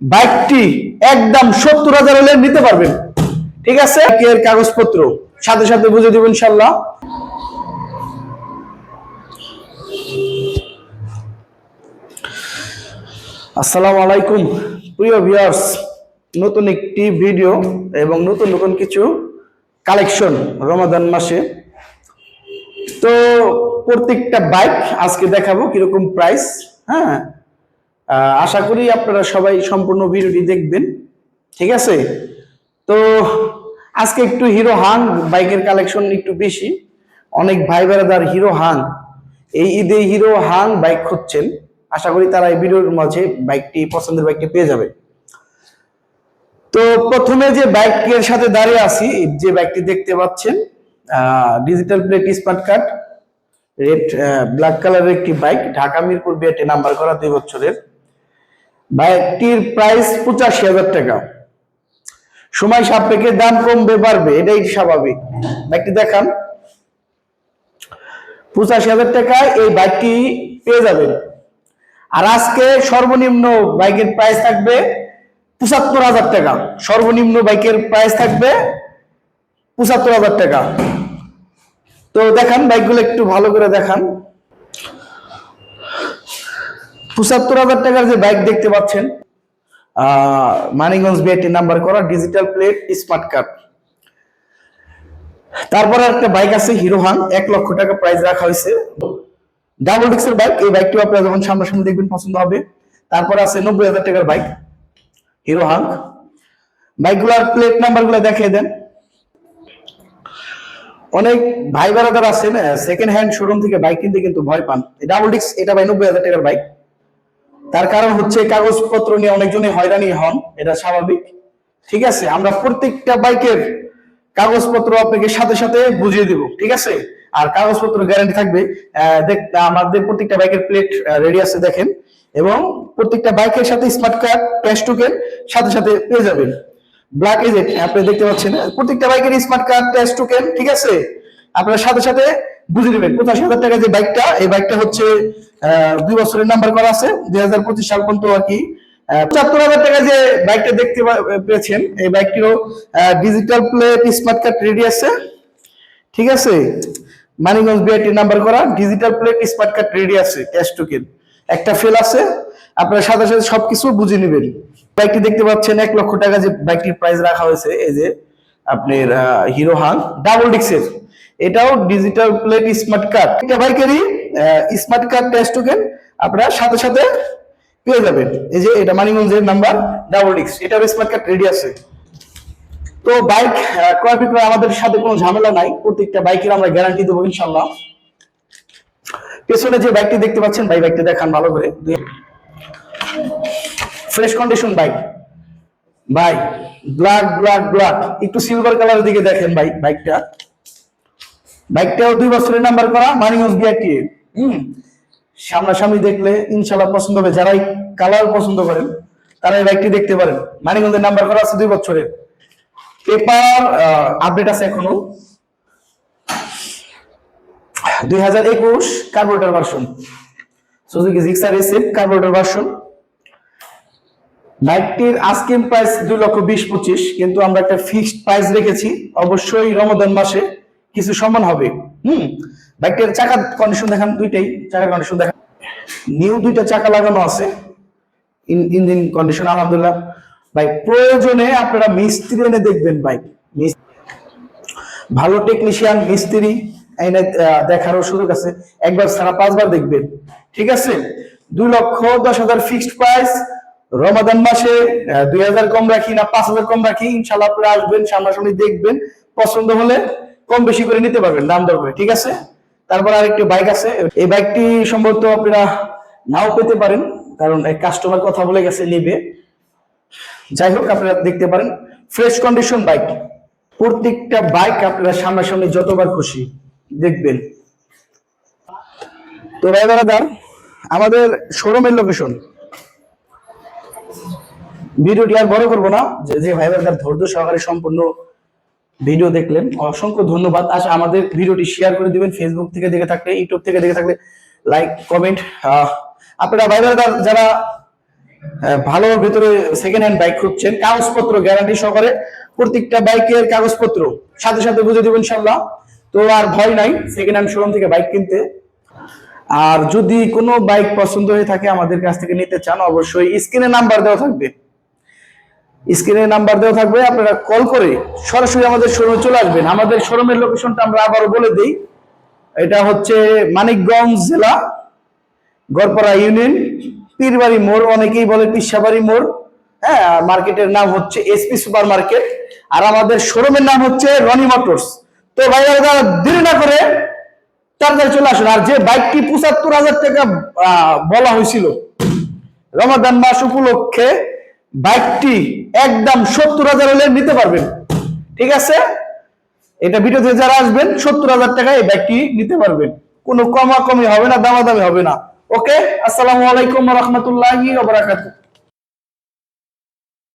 বাইকটি একদম সত্তর হাজার হলে নিতে পারবেন। ঠিক আছে? এর কাগজপত্র। সাথে সাথে বুঝে দিব ইনশাল্লাহ আসসালামু আলাইকুম, প্রিয় ভিউয়ার্স। নতুন একটি ভিডিও এবং নতুন নতুন কিছু কালেকশন রমাদান মাসে। তো প্রত্যেকটা বাইক আজকে দেখাবো কীরকম প্রাইস হ্যাঁ? আশা করি আপনারা সবাই সম্পূর্ণ ভিডিওটি দেখবেন। ঠিক আছে? তো আজকে একটু হিরো হাং বাইকের কালেকশন একটু বেশি। অনেক ভাই বেড়াদার হিরো হাং এই ঈদে হিরো হাং বাইক খুঁজছেন। আশা করি তারা এই ভিডিওর মাঝে বাইকটি, পছন্দের বাইকটি পেয়ে যাবে। তো প্রথমে যে বাইকের সাথে দাঁড়িয়ে আছি, যে বাইকটি দেখতে পাচ্ছেন digital plate smart card red black কালারের একটি bike, Dhaka Mirpur BRT number করা দুই বছরের। বাইকটির প্রাইস পঁচাশি হাজার টাকা। সময় সাপেক্ষে দাম কমবে, বাড়বে, এটাই স্বাভাবিক। বাইকটি দেখান। পঁচাশি হাজার টাকায় এই বাইকটি পেয়ে যাবেন। আর আজকে সর্বনিম্ন বাইকের প্রাইস থাকবে পঁচাত্তর হাজার টাকা। সর্বনিম্ন বাইকের প্রাইস থাকবে পঁচাত্তর হাজার টাকা। তো দেখান, বাইকগুলো একটু ভালো করে দেখান। পঁচাত্তর হাজার টাকার যে বাইক দেখতে পাচ্ছেন আহ, মানিকগঞ্জ বিআইটি নাম্বার করা ডিজিটাল প্লেট স্মার্ট কার্ড তারপরে একটা বাইক আছে হিরো হাং এক লক্ষ টাকা প্রাইস রাখা হয়েছে। ডাবল ডিক্সের বাইক এই বাইকটি আপনারা যখন সামনাসামনি দেখবেন পছন্দ হবে। তারপর আছে নব্বই হাজার টাকার বাইক হিরো হাং বাইকগুলোর প্লেট নাম্বারগুলো দেখিয়ে দেন। অনেক ভাই বেড়াদার আছেন সেকেন্ড হ্যান্ড শোরুম থেকে বাইক কিনতে কিন্তু ভয় পান। ডাবল ডিক্স এটা ভাই নব্বই হাজার টাকার বাইক তার কারণ হচ্ছে কাগজপত্র নিয়ে অনেকজনই হয়রানি হন, এটা স্বাভাবিক। ঠিক আছে? আমরা প্রত্যেকটা বাইকের কাগজপত্র আপনাকে সাথে সাথে বুঝিয়ে দিব, ঠিক আছে? আর কাগজপত্র গ্যারান্টি থাকবে। আমাদের প্রত্যেকটা বাইকের প্লেট রেডি আছে, দেখেন। এবং প্রত্যেকটা বাইকের সাথে স্মার্ট কার্ড ক্যাশ টোকেন সাথে সাথে পেয়ে যাবেন। ব্ল্যাক এজেন্ট আপনি দেখতে পাচ্ছেন, প্রত্যেকটা বাইকের স্মার্ট কার্ড ক্যাশ টোকেন ঠিক আছে? আপনারা সাথে সাথে বুঝে নেবেন। পঁচাশি হাজার টাকা যে বাইকটা, এই বাইকটা হচ্ছে দুই বছরের নাম্বার করা আছে, দুই হাজার পঁচিশ সাল পর্যন্ত আর কি। পঁচাত্তর হাজার টাকা যে বাইকটা দেখতে পেয়েছেন, এই বাইকটিরও digital plate smart card ready আছে। ঠিক আছে? মানিগঞ্জ বিআইটি নাম্বার করা digital plate smart card ready আছে ক্যাশ টোকেন একটা ফেল আছে, আপনার সাথে সাথে সবকিছু বুঝে নেবেন। বাইকটি দেখতে পাচ্ছেন, এক লক্ষ টাকা যে বাইকটির প্রাইস রাখা হয়েছে, এই যে আপনার হিরো হাং ডাবল ডিক্সের এটাও ডিজিটাল প্লেট স্মার্ট কার্ড এটা বাইকেরই স্মার্ট কার্ড টেস্ট টোকেন আপনারা সাথে সাথে পেয়ে যাবেন। এই যে এটা মানিগঞ্জের নাম্বার ডাবল ডিক্স এটার স্মার্ট কার্ড রেডি আছে। তো বাইক ক্রয় বিক্রয় আমাদের সাথে কোনো ঝামেলা নাই। প্রত্যেকটা বাইকের আমরা গ্যারান্টি দেবো ইনশাল্লাহ পেছনে যে বাইকটি দেখতে পাচ্ছেন, ভাই বাইকটি দেখান ভালো করে। ফ্রেশ কন্ডিশন বাইক ভাই ব্ল্যাক ব্ল্যাক ব্ল্যাক একটু সিলভার কালারের দিকে দেখেন ভাই, বাইকটা। বাইকটাও দুই বছরের নাম্বার করা মানিগঞ্জ বিআরটি হুম, সামনাসামনি দেখলে ইনশাল্লাহ পছন্দ হবে। যারা এই কালার পছন্দ করেন, তারা এই বাইকটি দেখতে পারেন। মানিগঞ্জের নাম্বার করা আছে দুই বছরের। পেপার আপডেট আছে এখনও। দুই হাজার একুশ carburettor version Suzuki Gixxer SF carburettor version বাইকটির আস্কিং প্রাইস দুই লক্ষ বিশ পঁচিশ, কিন্তু আমরা একটা ফিক্সড প্রাইস রেখেছি। অবশ্যই রমদান মাসে কিছু সমান হবে। হুম, বাইকটির চাকার কন্ডিশন দেখান দুইটাই, চাকার কন্ডিশন দেখান। নিউ দুইটা চাকা লাগানো আছে। ইঞ্জিন কন্ডিশন আলহামদুলিল্লাহ। ভাই, প্রয়োজনে আপনারা মিস্ত্রি এনে দেখবেন বাইক ভালো টেকনিশিয়ান মিস্ত্রি এনে দেখারও সুযোগ আছে। একবার সারা পাঁচবার দেখবেন। ঠিক আছে? দুই লক্ষ দশ হাজার ফিক্সড প্রাইস রমাদান মাসে দুই হাজার কম রাখি না, পাঁচ হাজার কম রাখি ইনশাল্লাহ আপনারা আসবেন, সামনাসামনি দেখবেন। পছন্দ হলে কম বেশি করে নিতে পারবেন, দাম দর করে, ঠিক আছে? তারপর আরেকটি বাইক আছে। এই বাইকটি সম্ভবত আপনারা নাও পেতে পারেন, কারণ এক কাস্টমার কথা বলে গেছে নিবে যাই হোক, আপনারা দেখতে পারেন ফ্রেশ কন্ডিশন বাইক প্রত্যেকটা বাইক আপনারা সামনাসামনি যতবার খুশি দেখবেন। তো দাদার আমাদের শোরুমের লোকেশন ভিডিওটি আর বড় করব না। যে ভাই দাদার ধৈর্য সহকারে সম্পূর্ণ ভিডিও দেখলেন। অসংখ্য ধন্যবাদ। আচ্ছা আমাদের ভিডিওটি শেয়ার করে দিবেন ফেসবুক থেকে দেখে থাকলে ইউটিউব থেকে দেখে থাকলে লাইক কমেন্ট আপনারা ভাই দাদা যারা ভালো ভিতরে সেকেন্ড হ্যান্ড বাইক খুঁজছেন, কাগজপত্র গ্যারান্টি সহকারে প্রত্যেকটা বাইকের কাগজপত্র সাথে সাথে বুঝে দেবো ইনশাল্লাহ তো আর ভয় নাই সেকেন্ড হ্যান্ড শোরুম থেকে বাইক কিনতে। আর যদি কোনো বাইক পছন্দ হয়ে থাকে আমাদের কাছ থেকে নিতে চান, অবশ্যই স্ক্রিনে নাম্বার দেওয়া থাকবে। স্ক্রিনে নাম্বার দেওয়া থাকবে, আপনারা কল করে সরাসরি আমাদের শোরুমে চলে আসবেন। আমাদের শোরুমের লোকেশনটা আমরা আবারও বলে দিই। এটা হচ্ছে মানিকগঞ্জ জেলা, গড়পাড়া ইউনিয়ন, পীরবাড়ি মোড়, অনেকেই বলে পিসাবাড়ি মোড়। হ্যাঁ মার্কেটের নাম হচ্ছে এসপি সুপার মার্কেট আর আমাদের শোরুমের নাম হচ্ছে রনি মোটরস। তো দাদা, দেরি না করে তাড়াতাড়ি চলে আসুন। আর যে বাইকটি পঁচাত্তর হাজার টাকা বলা হয়েছিল, রমাদান মাস উপলক্ষে বাইকটি একদম সত্তর হাজার হলে নিতে পারবেন। ঠিক আছে? এটা ভিডিওতে যারা আসবেন, সত্তর হাজার টাকায় এই ব্যাগটি নিতে পারবেন। কোনো কমাকমি হবে না, দামাদামি হবে না। ওকে? আসসালামু আলাইকুম রহমতুল্লাহি